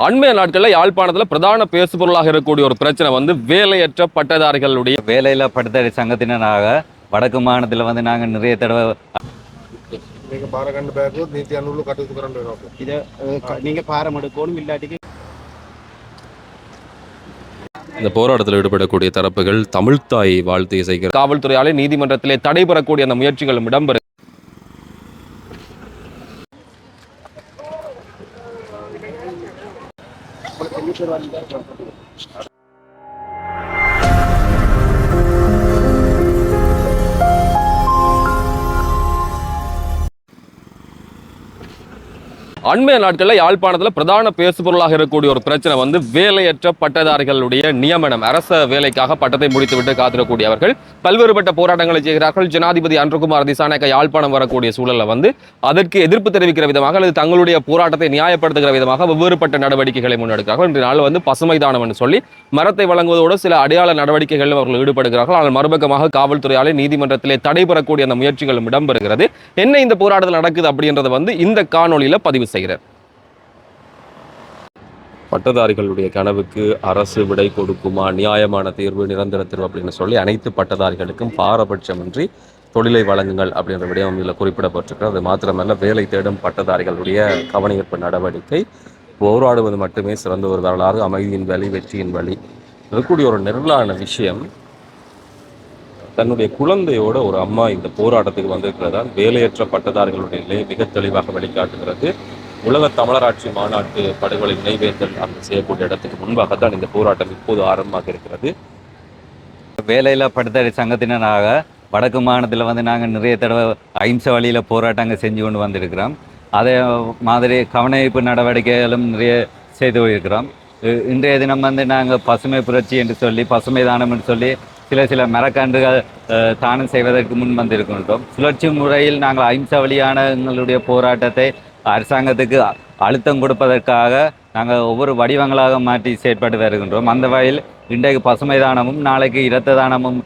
அண்மைய நாட்களில் யாழ்ப்பாணத்தில் பிரதான பேசுபொருளாக இருக்கக்கூடிய ஒரு பிரச்சனை வந்து வேலையற்ற பட்டதாரிகளுடைய வேலையில்லா பட்டதாரி சங்கத்தினராக வடக்கு மாநிலத்தில் வந்து நாங்கள் நிறைய தடவை நீங்கள் இந்த போராட்டத்தில் ஈடுபடக்கூடிய தரப்புகள் தமிழ்த்தாயை வாழ்த்து இசைக்கிறது காவல்துறையாலே நீதிமன்றத்திலே தடைபெறக்கூடிய அந்த முயற்சிகளும் இடம்பெறும் இடம்பெற அண்மைய நாட்களில் யாழ்ப்பாணத்தில் பிரதான பேசுபொருளாக இருக்கக்கூடிய ஒரு பிரச்சனை வந்து வேலையற்ற பட்டதாரிகளுடைய நியமனம். அரச வேலைக்காக பட்டத்தை முடித்துவிட்டு காத்திருக்கூடியவர்கள் பல்வேறுபட்ட போராட்டங்களை செய்கிறார்கள். ஜனாதிபதி அன்றுகுமார் திசாநாயக்க யாழ்ப்பாணம் வரக்கூடிய சூழலில் வந்து அதற்கு எதிர்ப்பு தெரிவிக்கிற விதமாக அல்லது தங்களுடைய போராட்டத்தை நியாயப்படுத்துகிற விதமாக வெவ்வேறுபட்ட நடவடிக்கைகளை முன்னெடுக்கிறார்கள். இன்றைய நாள் வந்து பசுமை தானம் என்று சொல்லி மரத்தை வழங்குவதோடு சில அடையாள நடவடிக்கைகளில் அவர்கள் ஈடுபடுகிறார்கள். ஆனால் மறுபக்கமாக காவல்துறையாலே நீதிமன்றத்திலே தடைபெறக்கூடிய அந்த முயற்சிகளும் இடம்பெறுகிறது. என்ன இந்த போராட்டத்தில் நடக்குது அப்படின்றத வந்து இந்த காணொலியில் பதிவு செய்கிறார் பட்டதாரிகளுடைய கனவுக்கு அரசு விடை கொடுக்குமா? நியாயமான தீர்வு நிரந்தர தீர்வு அப்படின்னு சொல்லி அனைத்து பட்டதாரிகளுக்கும் பாரபட்சமின்றி தொழிலை வழங்குங்கள் அப்படின்ற விடயம் இதில் குறிப்பிடப்பட்டிருக்கிறது. அது மாத்திரமல்ல வேலை தேடும் பட்டதாரிகளுடைய கவனஈர்ப்பு நடவடிக்கை போராடுவது மட்டுமே சிறந்த ஒரு வரலாறு. அமைதியின் வழி வெற்றியின் வழி இருக்கக்கூடிய ஒரு நிரலான விஷயம் தன்னுடைய குழந்தையோட ஒரு அம்மா இந்த போராட்டத்துக்கு வந்திருக்கிறதா? வேலையற்ற பட்டதாரிகளுடைய நிலையை மிக தெளிவாக வெளிக்காட்டுகிறது. உலக தமிழராட்சி மாநாட்டு படுகொலை நினைவேந்தல் அந்த செய்யக்கூடிய இடத்துக்கு முன்பாக தான் இந்த போராட்டம் இப்போது ஆரம்பமாக இருக்கிறது. வேலையில்லா படுத்தடை சங்கத்தினராக வடக்கு மாநிலத்தில் வந்து நாங்கள் நிறைய தடவை அஹிம்சை வழியில் போராட்டங்கள் செஞ்சு கொண்டு வந்திருக்கிறோம். அதே மாதிரி கவனஈர்ப்பு நடவடிக்கைகளும் நிறைய செய்து இருக்கிறோம் இன்றைய தினம் வந்து நாங்கள் பசுமை புரட்சி என்று சொல்லி பசுமை தானம் என்று சொல்லி சில சில மரக்கன்றுகள் அஹ், தானம் செய்வதற்கு முன் வந்திருக்கின்றோம். சுழற்சி முறையில் நாங்கள் அஹிம்சை வழியான எங்களுடைய போராட்டத்தை அரசாங்கத்துக்கு அழுத்தம் கொடுப்பதற்காக நாங்கள் ஒவ்வொரு வடிவங்களாக மாற்றி செயற்பட்டு வருகின்றோம். அந்த வகையில் இன்றைக்கு பசுமை தானமும் நாளைக்கு இரத்த தானமும்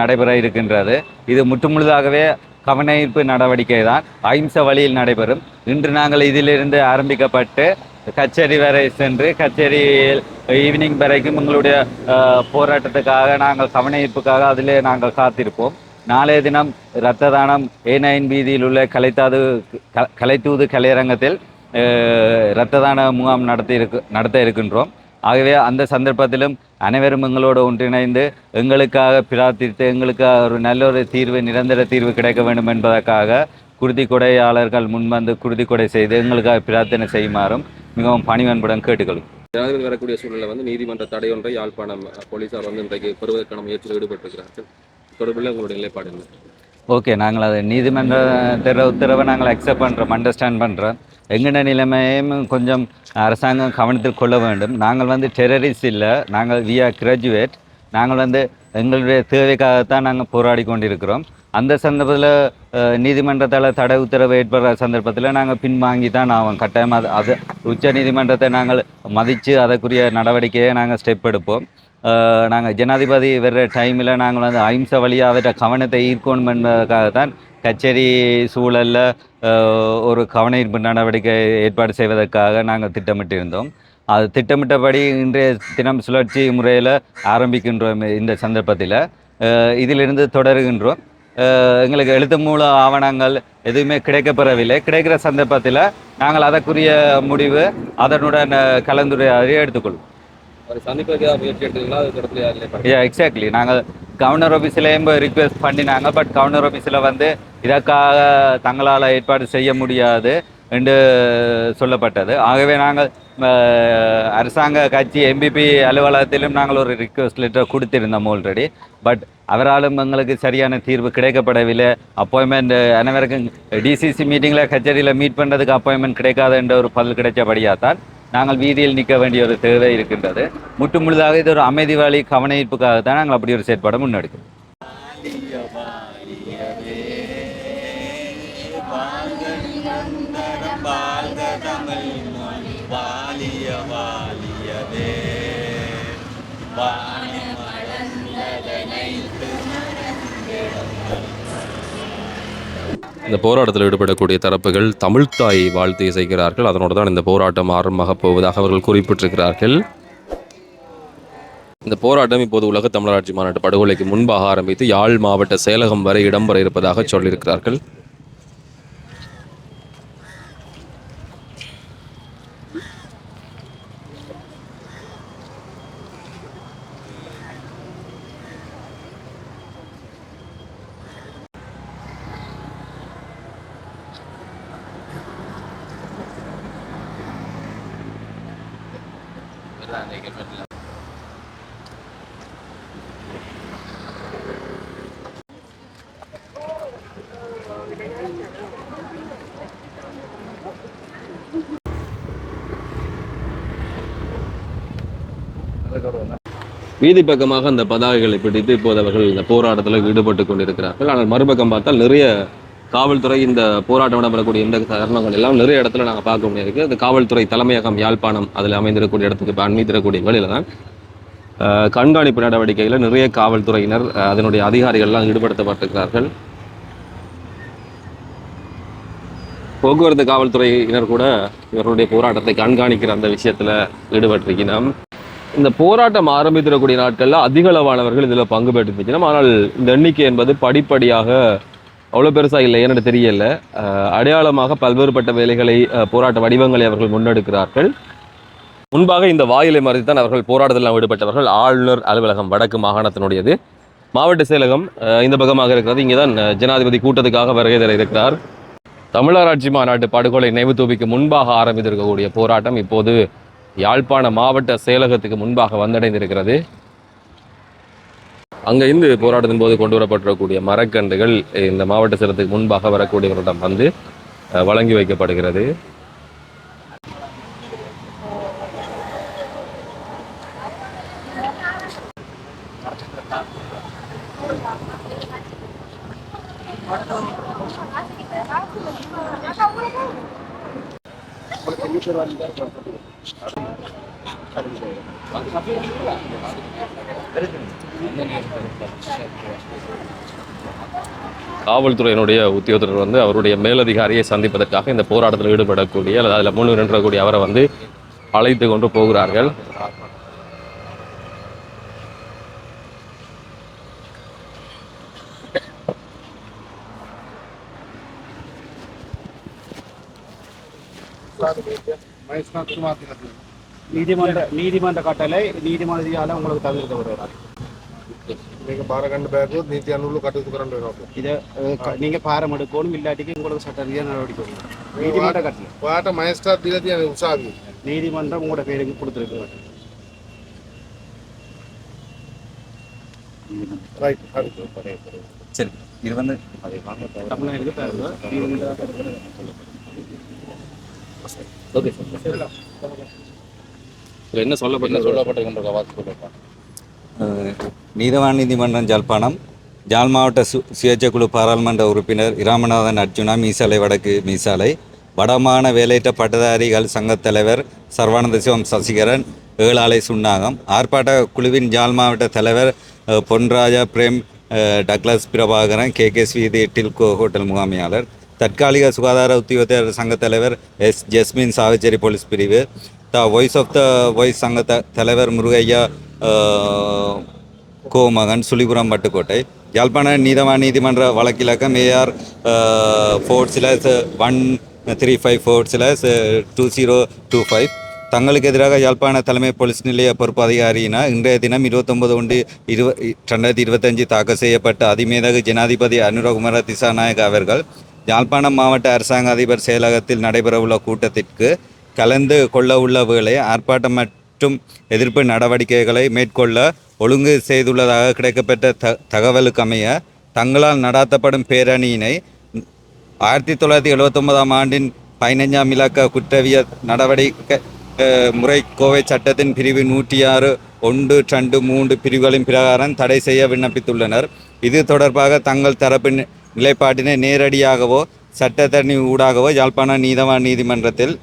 நடைபெற இருக்கின்றது. இது முற்றுமுழுதாகவே கவனஈர்ப்பு நடவடிக்கை தான் அஹிம்சை வழியில் நடைபெறும். இன்று நாங்கள் இதிலிருந்து ஆரம்பிக்கப்பட்டு கச்சேரி வரை சென்று கச்சேரியில் ஈவினிங் வரைக்கும் எங்களுடைய போராட்டத்துக்காக நாங்கள் கவனஈர்ப்புக்காக அதிலே நாங்கள் காத்திருப்போம். நாளைய தினம் இரத்த தானம் ஏ நைன் வீதியில் உள்ள கலைத்தாது கலைத்தூது கலையரங்கத்தில் இரத்த தான முகாம் நடத்தி இருக்கு நடத்த இருக்கின்றோம். ஆகவே அந்த சந்தர்ப்பத்திலும் அனைவரும் எங்களோடு ஒன்றிணைந்து எங்களுக்காக பிரார்த்தித்து எங்களுக்காக ஒரு நல்ல ஒரு தீர்வு நிரந்தர தீர்வு கிடைக்க வேண்டும் என்பதற்காக குருதி கொடையாளர்கள் முன்வந்து குருதி கொடை செய்து எங்களுக்காக பிரார்த்தனை செய்யுமாறும் மிகவும் பணிவன்புடன் கேட்டுக்கொள்ளும் ஜனாதிபதி வரக்கூடிய சூழலில் வந்து நீதிமன்ற தடை ஒன்றை யாழ்ப்பாணம் போலீசார் வந்து இன்றைக்கு பெறுவதற்கான முயற்சியில் ஈடுபட்டிருக்கிறார்கள். தொடர்பில் உங்களுடைய நிலைப்பாடு என்ன? ஓகே நாங்கள் அதை நீதிமன்ற தர உத்தரவை நாங்கள் அக்செப்ட் பண்ணுறோம் அண்டர்ஸ்டாண்ட் பண்ணுறோம் எங்கட நிலைமையும் கொஞ்சம் அரசாங்கம் கவனத்தில் கொள்ள வேண்டும். நாங்கள் வந்து டெரரிஸ்ட் இல்லை நாங்கள் வி ஆர் கிராஜுவேட் நாங்கள் வந்து எங்களுடைய தேவைக்காகத்தான் நாங்கள் போராடி கொண்டிருக்கிறோம். அந்த சந்தர்ப்பத்தில் நீதிமன்றத்தால் தடை உத்தரவு ஏற்படுற சந்தர்ப்பத்தில் நாங்கள் பின்வாங்கி தான் ஆகும் கட்டாயமாக அது உச்ச நீதிமன்றத்தை நாங்கள் மதித்து அதற்குரிய நடவடிக்கையை நாங்கள் ஸ்டெப் எடுப்போம். நாங்கள் ஜனாதிபதி வர்ற டைமில் நாங்கள் வந்து அஹிம்சை வழியாக அவற்ற கவனத்தை ஈர்க்கணும் என்பதற்காகத்தான் கச்சேரி சூழலில் ஒரு கவன ஈர்ப்பு நடவடிக்கை ஏற்பாடு செய்வதற்காக நாங்கள் திட்டமிட்டிருந்தோம். அது திட்டமிட்டபடி இன்றைய தினம் சுழற்சி முறையில் ஆரம்பிக்கின்றோம் இந்த சந்தர்ப்பத்தில். இதிலிருந்து தொடருகின்றோம். எங்களுக்கு எழுத்து மூல ஆவணங்கள் எதுவுமே கிடைக்கப்பெறவில்லை. கிடைக்கிற சந்தர்ப்பத்தில் நாங்கள் அதற்குரிய முடிவு அதனுடன் கலந்துரையாடி எடுத்துக்கொள்வோம். அவர் முயற்சி எடுத்தீங்களா? அது யா எக்ஸாக்ட்லி நாங்கள் கவர்னர் ஆஃபீஸ்லேயும் ரிக்வெஸ்ட் பண்ணினாங்க பட் கவர்னர் ஆஃபீஸில் வந்து இதற்காக தங்களால் ஏற்பாடு செய்ய முடியாது என்று சொல்லப்பட்டது. ஆகவே நாங்கள் அரசாங்க கட்சி எம்பிபி அலுவலகத்திலும் நாங்கள் ஒரு ரிக்வெஸ்ட் லெட்டர் கொடுத்திருந்தோம் ஆல்ரெடி பட் அவராலும் எங்களுக்கு சரியான தீர்வு கிடைக்கப்படவில்லை. அப்பாயின்மெண்ட் அனைவருக்கும் டிசிசி மீட்டிங்கில் கச்சேரியில் மீட் பண்ணுறதுக்கு அப்பாயின்மெண்ட் கிடைக்காது என்ற ஒரு பதில் கிடைச்சபடியாக தான் நாங்கள் வீதியில் நிற்க வேண்டிய ஒரு தேவை இருக்கின்றது. முற்று முழுதாக இது ஒரு அமைதி வழி கவனஈர்ப்புக்காக தான் நாங்கள் அப்படி ஒரு செயற்பாடு முன்னெடுக்கிறோம். இந்த போராட்டத்தில் ஈடுபடக்கூடிய தரப்புகள் தமிழ்த்தாய் வாழ்த்து இசைக்கிறார்கள். அதனோடு தான் இந்த போராட்டம் ஆரம்பமாகப் போவதாக அவர்கள் குறிப்பிட்டிருக்கிறார்கள். இந்த போராட்டம் இப்போது உலக தமிழராட்சி மாநாட்டு படுகொலைக்கு முன்பாக ஆரம்பித்து யாழ் மாவட்ட செயலகம் வரை இடம்பெற இருப்பதாக சொல்லியிருக்கிறார்கள். வீதி பக்கமாக அந்த பதாகைகளை பிடித்து இப்போது அவர்கள் இந்த போராட்டத்தில் ஈடுபட்டு கொண்டிருக்கிறார்கள். ஆனால் மறுபக்கம் பார்த்தால் நிறைய காவல்துறை இந்த போராட்டம் நடைபெறக்கூடிய இந்த தருணங்கள் எல்லாம் நிறைய இடத்துல நாங்கள் பார்க்க முடியாது இந்த காவல்துறை தலைமையகம் யாழ்ப்பாணம் அதில் அமைந்திருக்கக்கூடிய இடத்துக்கு இப்போ அண்மித்திருக்கக்கூடிய வேளையில தான் கண்காணிப்பு நடவடிக்கையில் நிறைய காவல்துறையினர் அதனுடைய அதிகாரிகள்லாம் ஈடுபடுத்தப்பட்டிருக்கிறார்கள். போக்குவரத்து காவல்துறையினர் கூட இவர்களுடைய போராட்டத்தை கண்காணிக்கிற அந்த விஷயத்துல ஈடுபட்டிருக்கிறோம் இந்த போராட்டம் ஆரம்பித்திருக்கக்கூடிய நாட்கள்ல அதிக அளவானவர்கள் இதுல பங்கு பெற்றிருக்கணும் ஆனால் இந்த எண்ணிக்கை என்பது படிப்படியாக அவ்வளோ பெருசாக இல்லை ஏன்னு தெரியல. அடையாளமாக பல்வேறுபட்ட வேலைகளை அஹ், போராட்ட வடிவங்களை அவர்கள் முன்னெடுக்கிறார்கள். முன்பாக இந்த வாயிலை மறைத்துத்தான் அவர்கள் போராட்டத்தில் ஈடுபட்டவர்கள் ஆளுநர் அலுவலகம் வடக்கு மாகாணத்தினுடையது. மாவட்ட செயலகம் இந்த பக்கமாக இருக்கிறது. இங்கே தான் ஜனாதிபதி கூட்டத்துக்காக வருகை தர இருக்கிறார். தமிழராட்சி மாநாட்டு படுகொலை நினைவு தூபிக்கு முன்பாக ஆரம்பித்திருக்கக்கூடிய போராட்டம் இப்போது யாழ்ப்பாண மாவட்ட செயலகத்துக்கு முன்பாக வந்தடைந்திருக்கிறது. அங்கிருந்து போராட்டத்தின் போது கொண்டு வரப்பட்டிருக்கக்கூடிய மரக்கன்றுகள் இந்த மாவட்ட சிறத்துக்கு முன்பாக வரக்கூடியவர்களிடம் வந்து அஹ், வழங்கி வைக்கப்படுகிறது. காவல்துறையினுடைய உத்தியோகத்தர் வந்து அவருடைய மேலதிகாரியை சந்திப்பதற்காக இந்த போராட்டத்தில் ஈடுபடக்கூடிய அல்லது அதில் முழு நின்றக்கூடிய அவரை வந்து அழைத்து கொண்டு போகிறார்கள். நீதிமன்ற நீதிமன்ற கட்டளை நீதிமன்றத்தால உங்களுக்கு தவிர்க்க வருகிறார் நீங்க பாறை கண்டு பேருக்கு நீத்தி அண்ணூறு கட்டுறது கரண்ட் வேணும் இதை நீங்க பாரம் எடுக்கணும் இல்லாட்டிக்கு உங்களுக்கு சட்ட ரீதியாக நடவடிக்கை நீதிமன்ற கட்டல வாட்ட மயஸ்டார் தீரதி எனக்கு உஷாகு நீதிமன்றம் உங்களோட பேருக்கு கொடுத்துருக்கு ரைட் சரி இது வந்து ஓகே சார். என்ன சொல்லப்பட்ட சொல்லப்பட்ட வாக்கு? சொல்லுப்பா நீதவான் நீதிமன்றம் ஜாழ்ப்பாணம் ஜாழ் மாவட்ட சு சுயேட்சை குழு பாராளுமன்ற உறுப்பினர் இராமநாதன் அர்ஜுனா மீசாலை வடக்கு மீசாலை வடமான வேலையற்ற பட்டதாரிகள் சங்கத் தலைவர் சர்வானந்த சிவம் சசிகரன் ஏழாலை சுண்ணாகம் ஆர்ப்பாட்ட குழுவின் ஜாழ் மாவட்ட தலைவர் Ponraja Prem Douglas Prabhakaran K K ஸ்வீதி Tilko hotel முகாமையாளர் தற்காலிக சுகாதார உத்தியோகத்தர் சங்கத் தலைவர் எஸ் ஜஸ்மின் சாவச்சேரி போலீஸ் பிரிவு the voice of the voice சங்க த தலைவர் முருகையா கோமகன் சுழிபுரம் பட்டுக்கோட்டை. யாழ்ப்பாண நீதவான் நீதிமன்ற வழக்கிலக்கம் AR four slash one three five four slash two zero two five தங்களுக்கு எதிராக யாழ்ப்பாண தலைமை போலீஸ் நிலைய பொறுப்பு அதிகாரியினால் இன்றைய தினம் இருபத்தொன்பது ஒன்று இருவ ரெண்டாயிரத்தி இருபத்தஞ்சு தாக்கல் செய்யப்பட்ட அதிமேதகு ஜனாதிபதி அனுரகுமார திசாநாயக் அவர்கள் யாழ்ப்பாணம் மாவட்ட அரசாங்க அதிபர் செயலகத்தில் நடைபெறவுள்ள கூட்டத்திற்கு கலந்து கொள்ள உள்ளவர்களை ஆர்ப்பாட்டம் மற்றும் எதிர்ப்பு நடவடிக்கைகளை மேற்கொள்ள ஒழுங்கு செய்துள்ளதாக கிடைக்கப்பெற்ற த தகவலுக்கமைய தங்களால் நடாத்தப்படும் பேரணியினை ஆயிரத்தி தொள்ளாயிரத்தி எழுபத்தொன்பதாம் ஆண்டின் பதினைஞ்சாம் இலக்க குற்றவிய நடவடிக்கை முறை கோவை சட்டத்தின் பிரிவு நூற்றி ஆறு ஒன்று ரெண்டு மூன்று பிரிவுகளின் பிரகாரம் தடை செய்ய விண்ணப்பித்துள்ளனர். இது தொடர்பாக தங்கள் தரப்பு நிலைப்பாட்டினை நேரடியாகவோ சட்டத்தரணி ஊடாகவோ யாழ்ப்பாண நீதவான் நீதிமன்றத்தில்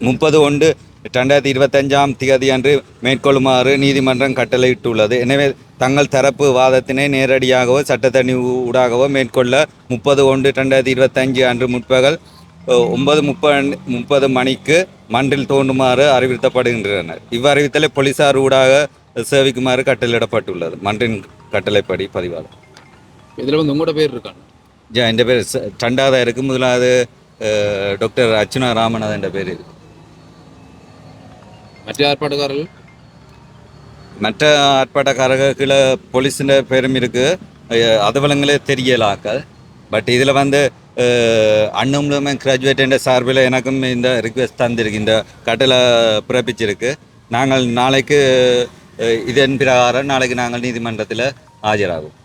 முப்பது ஒன்று ரெண்டாயிரத்தி இருபத்தஞ்சாம் தேதி அன்று மேற்கொள்ளுமாறு நீதிமன்றம் கட்டளையிட்டுள்ளது. எனவே தங்கள் தரப்பு வாதத்தினை நேரடியாகவோ சட்டத்தணி ஊடாகவோ மேற்கொள்ள முப்பது ஒன்று ரெண்டாயிரத்தி இருபத்தஞ்சு அன்று முற்பகல் ஒன்பது முப்பது முப்பது மணிக்கு மன்றில் தோன்றுமாறு அறிவுறுத்தப்படுகின்றனர். இவ்வறிவித்தலை போலீசார் ஊடாக சேவிக்குமாறு கட்டளையிடப்பட்டுள்ளது. மன்றின் கட்டளைப்படி பதிவாளர் இதில் வந்து உங்களோட பேர் இருக்காங்க ஜா என் பேர் ச- ரெண்டாவதாக இருக்கு முதலாவது டாக்டர் அர்ச்சுனா ராமநாதன் என்ற பேர் இருக்கு. மற்ற ஏற்பாடுகாரர்கள் மற்ற ஆர்ப்பாட்டக்காரர்களை போலீஸின் பேரும் இருக்கு அஹ், அதுவளங்களே பட் இதில் வந்து அன்னும் கிராஜுவேட் என்ற சார்பில் எனக்கும் இந்த ரிக்வெஸ்ட் தந்திருக்கு இந்த கட்டளை பிறப்பிச்சிருக்கு நாங்கள் நாளைக்கு இதன் பிரகாரம் நாளைக்கு நாங்கள் நீதிமன்றத்தில் ஆஜராகும்